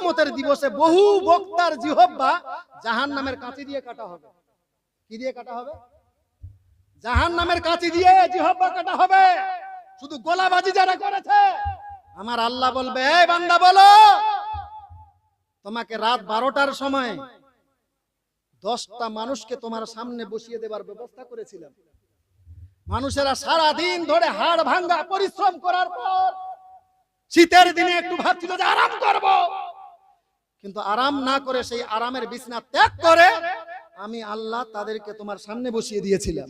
কিয়ামতের দিবসে বহু বক্তার জিহব্বা জাহান নামের কাঁচি দিয়ে কাটা হবে। কি দিয়ে কাটা হবে? জাহান নামের কাঁচি দিয়ে জিহব্বা কাটা হবে। শুধু গোলাবাজি যারা করেছে, আমার আল্লাহ বলবে, এই বান্দা বলো, তোমাকে রাত বারোটার সময় দশটা মানুষকে তোমার সামনে বসিয়ে দেবার ব্যবস্থা করেছিলাম। মানুষেরা সারা দিন ধরে হাড় ভাঙ্গা পরিশ্রম করার পর শীতের দিনে একটু ভাবছিল যে আরাম করব। কিন্তু আরাম না করে সেই আরামের বিছনা ত্যাগ করে আমি আল্লাহ তাদেরকে তোমার সামনে বসিয়ে দিয়েছিলাম।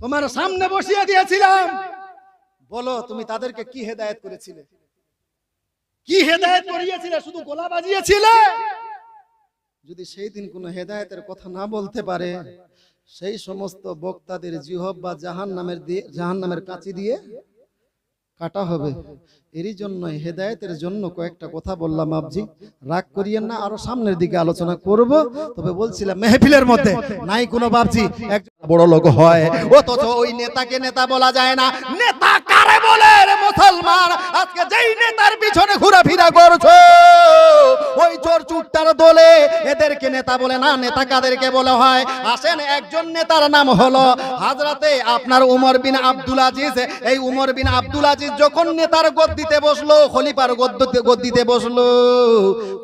তোমার সামনে বসিয়ে দিয়েছিলাম। বলো, তুমি তাদেরকে কি হেদায়ত করেছিলে? কি হেদায়ত করিয়েছিলে? শুধু গোলা বাজিয়েছিলে? যদি সেই দিন কোনো হেদায়েতের কথা না বলতে পারে, সেই সমস্ত বক্তাদের জিহব বা জাহান নামের দিয়ে জাহান নামের কাঁচি দিয়ে কাটা হবে। এরই জন্য হেদায়তের জন্য কয়েকটা কথা বললাম আপজি রাগ করিয়েন না, আরও সামনের দিকে আলোচনা করব। তবে বলছিলাম, মেহফিলের মধ্যে, নাই কোনো বাপজি বড় লোক হয়। অথচ ওই নেতাকে নেতা বলা যায় না। নেতা কারে বলে রে মুসলমান? আজকে যেই নেতার পিছনে ঘোরাফেরা করছ, ওই চোর চুট্টার দলে এদেরকে নেতা বলে না, নেতা কাদেরকে বলে হয়? আসেন, একজন নেতার নাম হলো হাজরাতে আপনার উমর বিন আব্দুল আজিজ। এই উমর বিন আব্দুল আজিজ যখন নেতার গদ্দিতে বসল, খলিফার গদ্দিতে গদ্দিতে বসল।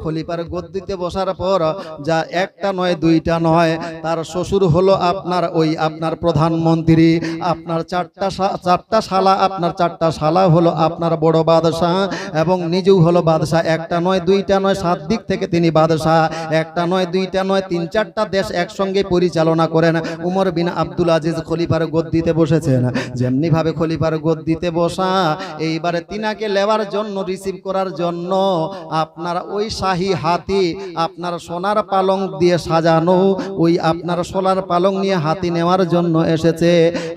খলিফার গদ্দিতে বসার পর যা একটা নয়, দুইটা নয়, তার শ্বশুর হলো আপনার ওই আপনার প্রধানমন্ত্রী, আপনার চারটা চারটা শালা, আপনার চারটা শালা হলো আপনার বড় বাদশাহ এবং নিজেও হলো বাদশাহ। একটা নয়, দুইটা নয়, সাত দিক থেকে তিনি বাদশাহ। একটা নয়, দুইটা নয়, তিন চারটা দেশ একসঙ্গে পরিচালনা করেন। উমর বিন আব্দুল আজিজ খলিফার গদ্দিতে বসেছেন। যেমনি ভাবে খলিফার গদ্দিতে বসা, এইবারে তিনাকে লেবার জন্য, রিসিভ করার জন্য আপনার ওই শাহী হাতি আপনার সোনার পালং দিয়ে সাজানো, ওই আপনার সোনার পালং নিয়ে হাতি নেওয়ার জন্য এসেছে।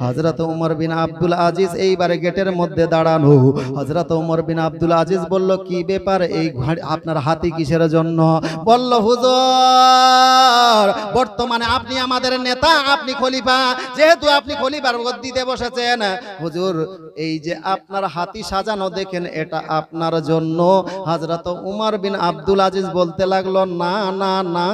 হজরত উমর বিন আব্দুল আজিজ এইবারে গেটের মধ্যে দাঁড়ানো। হজরত উমর বিন আব্দুল আজিজ বলল, কি ব্যাপার? এই আপনার হাতি কিসের জন্য? বলল, হুজুর, বর্তমানে আপনি আমাদের নেতা, আপনি খলিফা। যেহেতু আপনি খলিফার গদ্দিতে বসেছেন। হুজুর, এই যে আপনার হাতি সাজানো, দেখেন, এটা আপনার জন্য। হজরত উমর বিন আব্দুল আজিজ বলতে লাগল, না না না,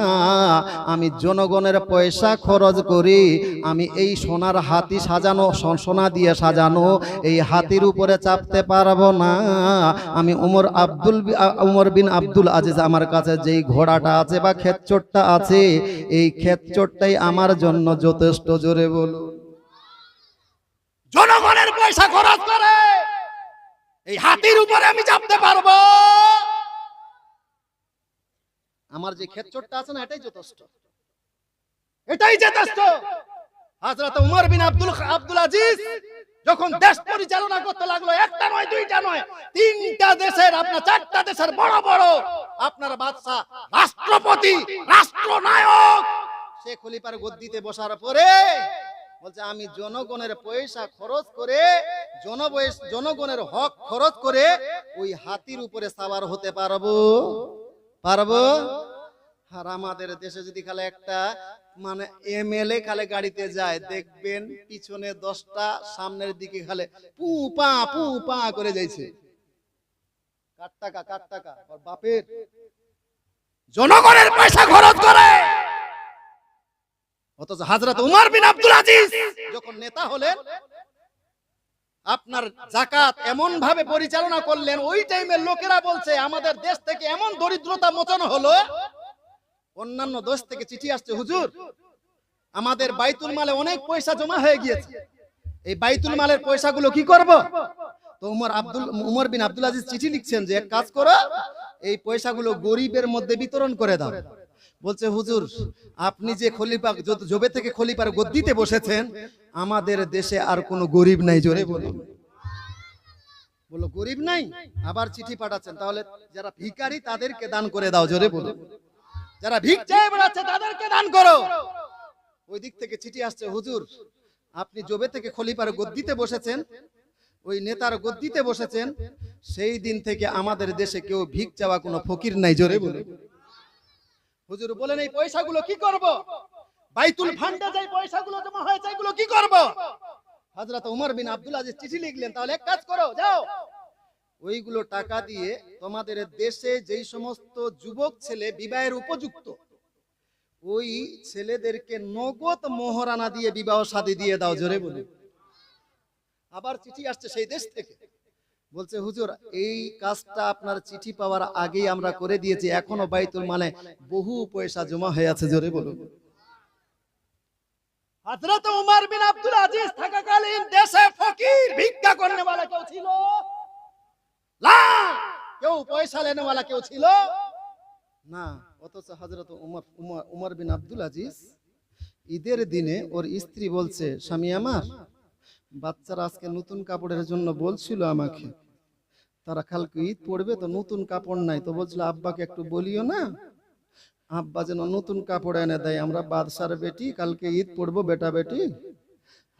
আমি জনগণের পয়সা খরচ করি। আমি এই সোনার হাতি সাজানো সোনা দিয়ে সাজানো এই হাতির উপরে চাপতে পারব না। আমি উমর আব্দুল উমর বিন আব্দুল আজিজ আমার কাছে যেই ঘোড়াটা আছে বা ক্ষেতচোরটা আছে এই ক্ষেতচোরটাই আমার জন্য যথেষ্ট জোরে বলুন। জনগণের পয়সা খরচ করে এই হাতির উপরে আমি চাপতে পারব। আমার যে ক্ষেতচোরটা আছে না এটাই যথেষ্ট। এটাই যথেষ্ট। হাজরত উমর বিন আব্দুল আব্দুল আজিজ যখন দেশ পরিচালনা করতে লাগল, একটা নয়, দুইটা নয়, তিনটা দেশের, আপনার চারটা দেশের বড় বড়, আপনার বাদশা রাষ্ট্রপতি, রাষ্ট্রনায়ক, সে খলিফার গদ্দিতে বসার পরে বলছে, আমি জনগণের পয়সা খরচ করে, জনবয়স, জনগণের হক খরচ করে ওই হাতির উপরে সাবার হতে পারব? পারব? আর আমাদের দেশে যদি খালে একটা মানে এমএলএ খালে গাড়িতে যায়, দেখবেন পিছনে দশটা, সামনের দিকে খালে পু, পা পু, পা করে যাইছে। কার টাকা কার টাকা? বাপের। জনগণের পয়সা খরচ করে। অথচ হাজরত বিন আব্দুল আজিজ যখন নেতা হলেন, আপনার জাকাত এমন ভাবে পরিচালনা করলেন, ওই টাইমের লোকেরা বলছে, আমাদের দেশ থেকে এমন দরিদ্রতা মোচন হলো অন্যান্য দেশ থেকে চিঠি আসছে, হুজুর। আমাদের বাইতুল মালে অনেক পয়সা জমা হয়ে গিয়েছে। এই বাইতুল মালের পয়সাগুলো কি করব? তো উমর আব্দুল উমর বিন আব্দুল আজিজ চিঠি লিখছেন যে, এক কাজ করো, এই পয়সাগুলো গরিবের মধ্যে বিতরণ করে দাও। বলছে, হুজুর, আপনি যে খলিফা জবে থেকে খলিফার গদ্দিতে বসেছেন, আমাদের দেশে আর কোনো গরিব নাই, জোরে বলুন। বলো গরিব নাই? আবার চিঠি পাঠাচ্ছেন। তাহলে যারা ভিখারি, তাদেরকে দান করে দাও, জোরে বলুন। যারা ভিক চেয়ে বেড়াচ্ছে তাদেরকে দান করো। ওই দিক থেকে চিঠি আসছে হুজুর আপনি জবে থেকে খলিফার গদ্দিতে বসেছেন ওই নেতার গদ্দিতে বসেছেন সেই দিন থেকে আমাদের দেশে কেউ ভিক চাওয়া কোনো ফকির নাই জোরে বলে হুজুর বলেন এই পয়সাগুলো কি করব? বাইতুল ফান্ডে যে পয়সাগুলো জমা হয়েছে এগুলো কি করব? হযরত উমর বিন আব্দুল আজিজ চিঠি লিখলেন তাহলে এক কাজ করো যাও। ওইগুলো টাকা দিয়ে তোমাদের দেশে যেই সমস্ত যুবক ছেলে বিবাহের উপযুক্ত, ওই ছেলেদেরকে নগদ মোহরানা দিয়ে বিবাহ শাদী দিয়ে দাও, জোরে বলে আবার চিঠি আসছে সেই দেশ থেকে। বলছে, হুজুর, এই কাজটা আপনার চিঠি পাওয়ার আগেই আমরা করে দিয়েছি, এখনও বাইতুল মানে বহু পয়সা জমা হয়ে আছে, জোরে বলুন। হযরত উমর বিন আব্দুল আজিজ থাকাকালীন দেশে ফকির ভিক্ষা করনে वाला কেউ ছিল? কেউ পয়সা লেনে কেউ ছিল? না, অথচ উমর, উমর- উমর বিন আব্দুল আজিজ ঈদের দিনে ওর স্ত্রী বলছে, স্বামী আমার, বাচ্চারা আজকে নতুন কাপড়ের জন্য বলছিল আমাকে, তারা কালকে ঈদ পড়বে তো নতুন কাপড় নাই। তো বলছিল, আব্বাকে একটু বলিও না, আব্বা যেন নতুন কাপড় এনে দেয়, আমরা বাদশার বেটি, কালকে ঈদ পড়ব বেটা বেটি।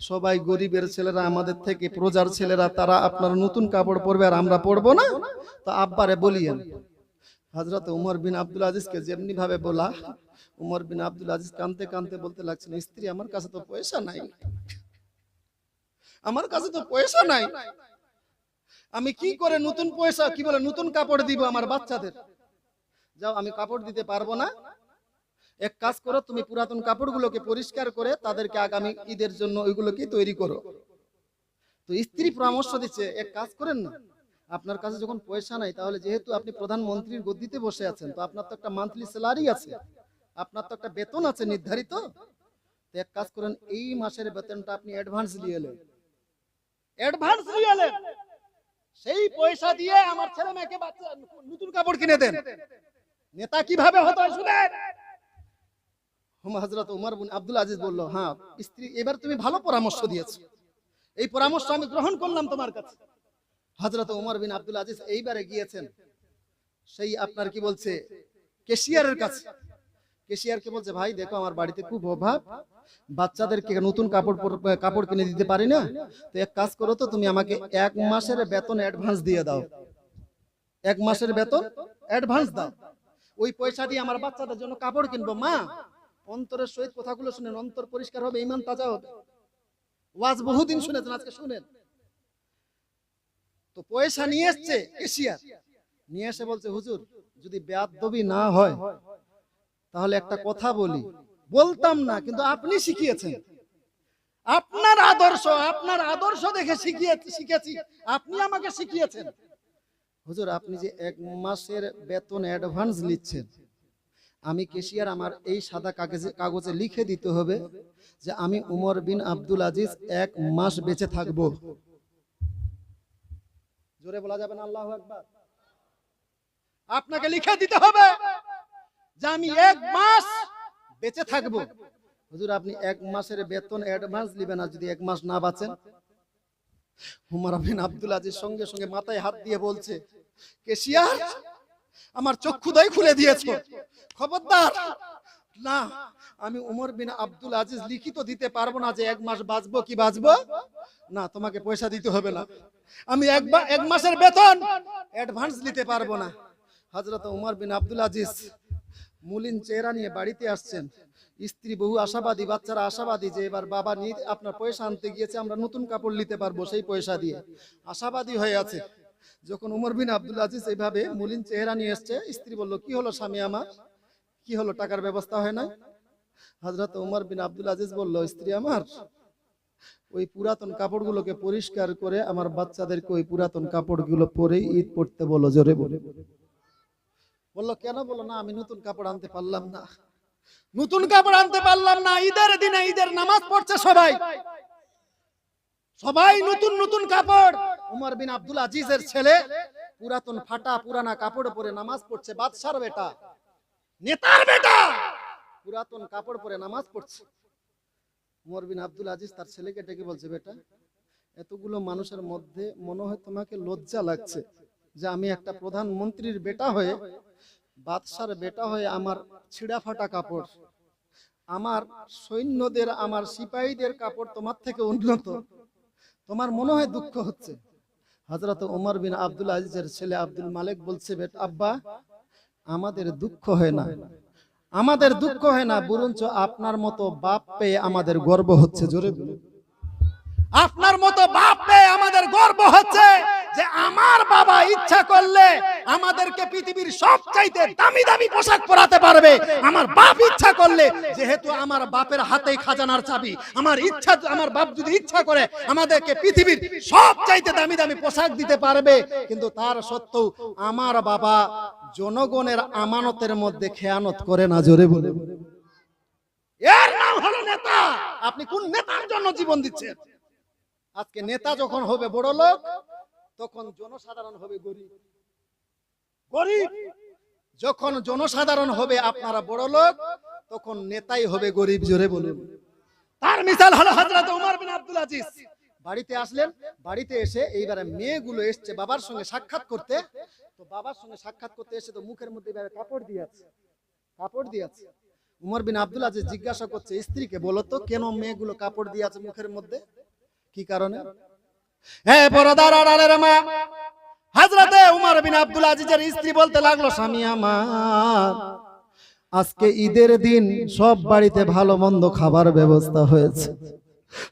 সবাই গরিবের ছেলেরা আমাদের থেকে প্রজার ছেলেরা, তারা আপনার নতুন কাপড় পরবে আর আমরা পরবো না? তো আব্বারে বলিয়েন। হজরত উমর বিন আব্দুল আজিজকে যেমনি ভাবে বলা, উমর বিন আব্দুল আজিজ কানতে কানতে বলতে লাগছেন, স্ত্রী, আমার কাছে তো পয়সা নাই। আমার কাছে তো পয়সা নাই। আমি কি করে নতুন পয়সা, কি বলে, নতুন কাপড় দিব আমার বাচ্চাদের? যাও, আমি কাপড় দিতে পারব না। এক কাজ করো, তুমি পুরাতন কাপড়গুলোকে পরিষ্কার করে তাদেরকে আগামী ঈদের জন্য ওইগুলোকে তৈরি করো। তো স্ত্রী পরামর্শ দিচ্ছে, এক কাজ করেন না। আপনার কাছে যখন পয়সা নাই, তাহলে যেহেতু আপনি প্রধানমন্ত্রীর গদ্দিতে বসে আছেন, তো আপনার তো একটা মান্থলি স্যালারি আছে। আপনার তো একটা বেতন আছে নির্ধারিত। তো এক কাজ করেন, এই মাসের বেতনটা আপনি অ্যাডভান্স নিয়ে এলেন অ্যাডভান্স নিয়ে এলেন সেই পয়সা দিয়ে আমার ছেলে মেয়েকে নতুন কাপড় কিনে দেন। নেতা কীভাবে হতে শুনেন। হজরত উমর আব্দুল আজিজ বলল হ্যাঁ স্ত্রী, এবার তুমি ভালো পরামর্শ এই পরামর্শ আমি গ্রহণ করলাম তোমার কাছে। হজরত উমর বিন আব্দুল আজিজ এইবারে গিয়েছেন, সেই আপনার কি বলছে কেশিয়ারের কাছে। কেশিয়ারকে বলছে, ভাই, দেখো, আমার বাড়িতে খুব অভাব। বাচ্চাদেরকে নতুন কাপড় কাপড় কিনে দিতে পারি না। তো এক কাজ করো তো, তুমি আমাকে এক মাসের বেতন অ্যাডভান্স দিয়ে দাও। এক মাসের বেতন অ্যাডভান্স দাও। ওই পয়সা দিয়ে আমার বাচ্চাদের জন্য কাপড় কিনবো, মা। অন্তরের সহিত কথাগুলো শুনেন, অন্তর পরিষ্কার হবে ইমান তাজা হবে। ওয়াজ বহুদিন শুনেছেন, আজকে শুনেন। তো পয়সা নিয়ে এসছে এশিয়ার। নিয়ে এসে বলছে, হুজুর, যদি বেয়াদবি না হয়, তাহলে একটা কথা বলি। বলতাম না, কিন্তু আপনি শিখিয়েছেন। আপনার আদর্শ আপনার আদর্শ দেখে শিখিয়ে শিখেছি। আপনি আমাকে শিখিয়েছেন। হুজুর, আপনি যে এক মাসের বেতন অ্যাডভান্স নিচ্ছেন আমি কেশিয়ার আমার এই সাদা কাগজে কাগজে লিখে দিতে হবে যে আমি উমর বিন আব্দুল আজিজ এক মাস বেঁচে থাকব। জোরে বলা যাবে না, আল্লাহ একবার আপনাকে লিখে দিতে হবে যে আমি এক মাস বেঁচে থাকব। হুজুর, আপনি এক মাসের বেতন অ্যাডভান্স নেবেন আর যদি এক মাস না বাঁচেন? হুমার বিন আব্দুল আজিজ সঙ্গে সঙ্গে মাথায় হাত দিয়ে বলছে, কেশিয়ার, আমার চক্ষুদয় খুলে দিয়েছ। খবরদার। না, আমি উমর বিন আব্দুল আজিজ লিখিত দিতে পারব না যে এক মাস বাঁচবো কি বাঁচবো? না, তোমাকে পয়সা দিতে হবে না। আমি এক বা- এক মাসের বেতন অ্যাডভান্স দিতে পারব না। হজরত উমর বিন আব্দুল আজিজ মুলিন চেহারা নিয়ে বাড়িতে আসছেন। স্ত্রী বহু আশাবাদী, বাচ্চারা আশাবাদী যে এবার বাবা নিয়ে আপনার পয়সা আনতে গিয়েছে, আমরা নতুন কাপড় নিতে পারব সেই পয়সা দিয়ে। আশাবাদী হয়ে আছে। যখন উমর বিন আব্দুল আজিজ এইভাবে মুলিন চেহারা নিয়ে এসছে, স্ত্রী বলল, কি হলো স্বামী আমার? কি হলো? টাকার ব্যবস্থা হয় না হজরত উমর বিন আব্দুল আজিজ বলল, স্ত্রী আমার, ওই পুরাতন কাপড়গুলোকে পরিষ্কার করে আমার বাচ্চাদেরকে ওই পুরাতন কাপড়গুলো পরে ঈদ পড়তে বলো, জোরে বলে। বলল, কেন বলো না, আমি নতুন কাপড় আনতে পারলাম না। নতুন কাপড় আনতে পারলাম না, ঈদের দিনে ঈদের নামাজ পড়ছে সবাই। সবাই নতুন নতুন কাপড়। উমর বিন আব্দুল আজিজের ছেলে, পুরাতন ফাটা, পুরানা কাপড় পরে নামাজ পড়ছে, বাদশার বেটা, নেতার বেটা, পুরাতন কাপড় পরে নামাজ পড়ছে। উমর বিন আব্দুল আজিজ তার ছেলেকে ডেকে বলছে, বেটা, এতগুলো মানুষের মধ্যে মনে হয় তোমাকে লজ্জা লাগছে যে আমি একটা প্রধানমন্ত্রীর বেটা হয়ে, বাদশার বেটা হয়ে আমার ছিঁড়া ফাটা কাপড়, আমার সৈন্যদের, আমার সিপাহীদের কাপড় তোমার থেকে উন্নত। তোমার মনে হয় দুঃখ হচ্ছে? হজরত ওমর বিন আব্দুল আজিজের ছেলে আব্দুল মালিক বলছে, বেট আব্বা, আমাদের দুঃখ হয় না আমাদের দুঃখ হয় না, বরঞ্চ আপনার মতো বাপ পেয়ে আমাদের গর্ব হচ্ছে, জোরে বলুন। আপনার মতো বাপ পেয়ে আমাদের গর্ব হচ্ছে যে আমার বাবা ইচ্ছা করলে আমাদেরকে পৃথিবীর সব চাইতে দামি দামি পোশাক পরাতে পারবে। আমার বাপ ইচ্ছা করলে, যেহেতু আমার বাপের হাতেই খাজানার চাবি, আমার ইচ্ছা, আমার বাপ যদি ইচ্ছা করে আমাদেরকে পৃথিবীর সব চাইতে দামি দামি পোশাক দিতে পারবে, কিন্তু তার সত্ত্বেও আমার বাবা জনগণের আমানতের মধ্যে খেয়ানত করে না, জোরে বলে এর নাম হলো নেতা। আপনি কোন নেতার জন্য জীবন দিচ্ছেন? আজকে নেতা যখন হবে বড় লোক, তখন জনসাধারণ হবে গরিব। গরিব! যখন জনসাধারণ হবে আপনারা বড় লোক, তখন নেতাই হবে গরিব, জোরে বলুন। তার মিসাল হলো হযরত উমর বিন আব্দুল আজিজ। বাড়িতে আসলেন, বাড়িতে এসে এইবারে মেয়েগুলো এসছে বাবার সঙ্গে সাক্ষাৎ করতে। তো বাবার সঙ্গে সাক্ষাৎ করতে এসে তো মুখের মধ্যে এবারে কাপড় দিয়ে আছে। কাপড় দিয়ে আছে। উমর বিন আব্দুল আজিজ জিজ্ঞাসা করছে, স্ত্রীকে বলো তো কেন মেয়েগুলো কাপড় দিয়ে আছে মুখের মধ্যে? কি কারণে? হ্যাঁ পরদার আড়ালের মা হাজরাতে উমর বিন আব্দুল আজিজের স্ত্রী বলতে লাগল, স্বামী আমার, আজকে ঈদের দিন সব বাড়িতে ভালো মন্দ খাবার ব্যবস্থা হয়েছে।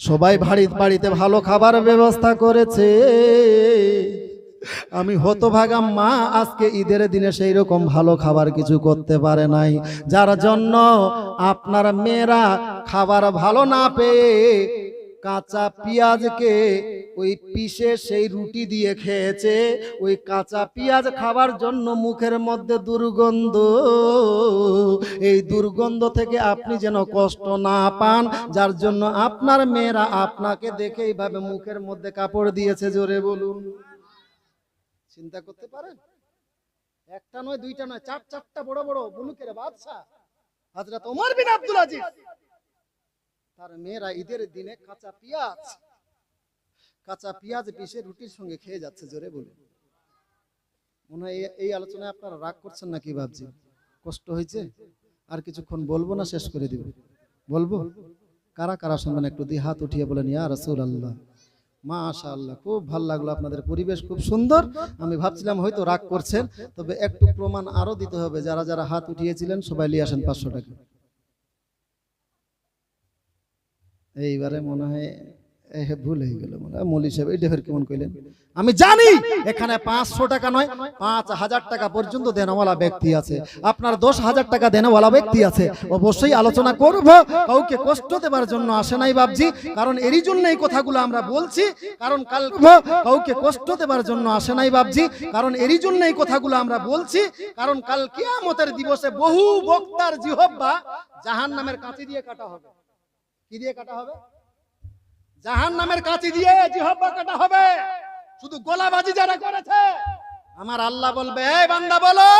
সবাই বাড়ি, বাড়িতে ভালো খাবার ব্যবস্থা করেছে। আমি হতভাগা মা আজকে ঈদের দিনে সেই রকম ভালো খাবার কিছু করতে পারে নাই। যার জন্য আপনার মেয়েরা খাবার ভালো না পেয়ে কাঁচা পেঁয়াজকে ওই পিষে সেই রুটি দিয়ে খেয়েছে। ওই কাঁচা পেঁয়াজ খাবার জন্য মুখের মধ্যে দুর্গন্ধ। এই দুর্গন্ধ থেকে আপনি যেন কষ্ট না পান, যার জন্য আপনার মেয়েরা আপনাকে দেখে এইভাবে মুখের মধ্যে কাপড় দিয়েছে, জোরে বলুন। চিন্তা করতে পারেন? একটা নয়, দুইটা নয়, চার, চারটা বড় বড় বুলুকের বাদশা হাজরত ওমর বিন আব্দুল আজিজ। তার মেয়েরা ঈদের দিনে কাঁচা পেঁয়াজ কাঁচা পেঁয়াজ পিষে রুটির সঙ্গে খেয়ে যাচ্ছে, জোরে বলুন। মনে হয় এই- আলোচনায় আপনারা রাগ করছেন না কি ভাবছি? কষ্ট হয়েছে? আর কিছুক্ষণ বলব না, শেষ করে দিব। বলব? কারা কারা শুনবেন একটু দিয়ে হাত উঠিয়ে বলেন, ইয়া রসুল আল্লাহ মাশা আল্লাহ খুব ভালো লাগল আপনাদের পরিবেশ, খুব সুন্দর। আমি ভাবছিলাম হয়তো রাগ করছেন, তবে একটু প্রমাণ আরও দিতে হবে। যারা যারা হাত উঠিয়েছিলেন, সবাই নিয়ে আসেন পাঁচশো টাকা। এইবারে মনে হয় ভুল হয়ে গেল মনে হয়। মৌলী সাহেব এইটা ফের কেমন কইলেন? আমি জানি! এখানে পাঁচশো টাকা নয় পাঁচ হাজার টাকা পর্যন্ত দেনওয়ালা ব্যক্তি আছে। আপনার দশ হাজার টাকা দেনওয়ালা ব্যক্তি আছে। অবশ্যই আলোচনা করব। কাউকে কষ্ট দেবার জন্য আসে নাই বাবজি কারণ এরই জন্য এই কথাগুলো আমরা বলছি। কারণ কাল কাউকে কষ্ট দেবার জন্য আসে নাই বাবজি কারণ এরই জন্য এই কথাগুলো আমরা বলছি। কারণ কাল কিয়ামতের দিবসে বহু বক্তার জিহব্বা জাহান নামের কাঁচি দিয়ে কাটা হবে। কি দিয়ে কাটা হবে? জাহান নামের কাঁচি দিয়ে জিহব্বা কাটা হবে। শুধু গোলাবাজি যারা করেছে, আমার আল্লাহ বলবে, এই বান্দা বলো,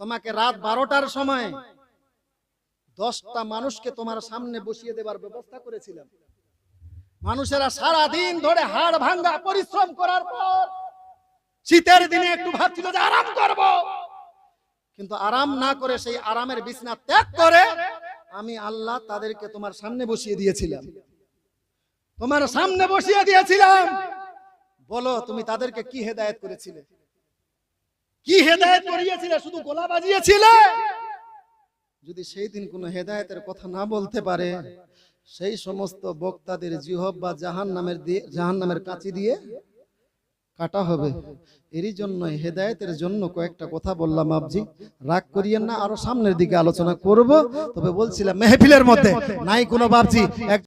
তোমাকে রাত বারোটার সময় দশটা মানুষকে তোমার সামনে বসিয়ে দেবার ব্যবস্থা করেছিলাম। মানুষেরা সারা দিন ধরে হাড় ভাঙ্গা পরিশ্রম করার পর শীতের দিনে একটু ভাবছিল যে আরাম করব। কিন্তু আরাম না করে সেই আরামের বিছনা ত্যাগ করে আমি আল্লাহ তাদেরকে তোমার সামনে বসিয়ে দিয়েছিলাম। তোমার সামনে বসিয়ে দিয়েছিলাম। বলো, তুমি তাদেরকে কি হেদায়েত করেছিলে? কি হেদায়েত করিয়েছিলে? শুধু গোলা বাজিয়েছিলে? যদি সেই দিন কোনো হেদায়তের কথা না বলতে পারে, সেই সমস্ত বক্তাদের জিহব বা জাহান নামের দিয়ে জাহান নামের কাঁচি দিয়ে কাটা হবে। এরই জন্য হেদায়তের জন্য কয়েকটা কথা বললাম আপজি রাগ করিয়েন না, আরও সামনের দিকে আলোচনা করব। তবে বলছিলাম, মেহফিলের মধ্যে, নাই কোনো বাপজি।